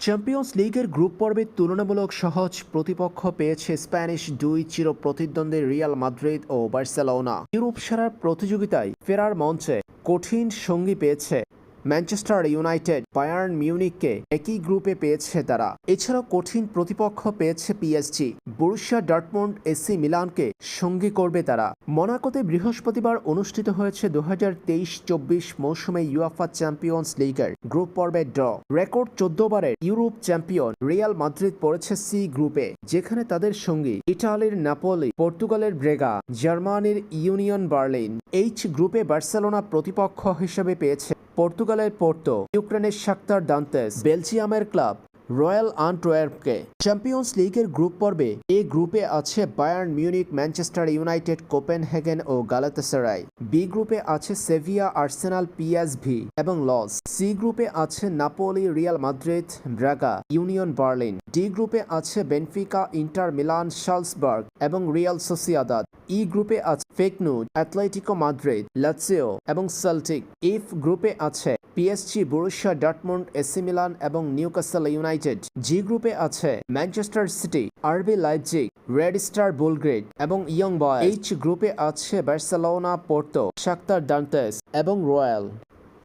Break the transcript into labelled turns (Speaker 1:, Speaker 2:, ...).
Speaker 1: Champions লিগের group পর্বে তুলনামূলক সহজ প্রতিপক্ষ পেয়েছে স্প্যানিশ দুই চির প্রতিদ্বন্দ্বী রিয়াল মাদ্রিদ ও বার্সেলোনা। ইউরোপ সেরার প্রতিযোগিতায় ফেরার মঞ্চে কঠিন সঙ্গী পেয়েছে ম্যানচেস্টার ইউনাইটেড বায়ার্ন মিউনিককে একই গ্রুপে পেয়েছে তারা। এছাড়াও কঠিন প্রতিপক্ষ পেয়েছে পিএসজি। বরুশিয়া ডার্টমন্ড এসি মিলানকে সঙ্গী করবে তারা। মনাকোতে বৃহস্পতিবার অনুষ্ঠিত হয়েছে দু হাজার তেইশ চব্বিশ মৌসুমে ইউএফা চ্যাম্পিয়ন্স লিগের গ্রুপ পর্বের ড্র। রেকর্ড চোদ্দ বারের ইউরোপ চ্যাম্পিয়ন রিয়াল মাদ্রিদ পড়েছে সি গ্রুপে, যেখানে তাদের সঙ্গী ইটালির নাপোলি, পর্তুগালের ব্রেগা, জার্মানির ইউনিয়ন বার্লিন। এইচ গ্রুপে বার্সেলোনা প্রতিপক্ষ হিসেবে পেয়েছে পর্তুগালের পোর্তো, ইউক্রেনের শাক্তার দান্তেস, বেলজিয়ামের ক্লাব, রয়্যাল আন্টওয়ার্পকে চ্যাম্পিয়ন্স লিগের গ্রুপ পর্বে এ গ্রুপে আছে Bayern Munich Manchester United, Copenhagen ও গালাতাসারাই। বি গ্রুপে আছে সেভিয়া, আর্সেনাল, পিএসভি এবং লস। সি গ্রুপে আছে Napoli, Real Madrid, Braga, Union Berlin. D গ্রুপে আছে বেনফিকা, ইন্টার মিলান শালসবার্গ এবং রিয়াল সোসিয়াদাদ। ই গ্রুপে আছে ফেকনু অ্যাথলেটিকো মাদ্রিদ, লাৎসিও এবং সেলটিক। ইফ গ্রুপে আছে PSG, Borussia Dortmund AC Milan এবং নিউকাসেল ইউনাইটেড। জি গ্রুপে আছে ম্যানচেস্টার সিটি, আরবি লাইজিক রেড স্টার বুলগ্রেড এবং ইয়ং বয় এইচ গ্রুপে আছে বার্সেলোনা, পোর্তো শাক্তার ডান্তেস এবং রয়্যাল।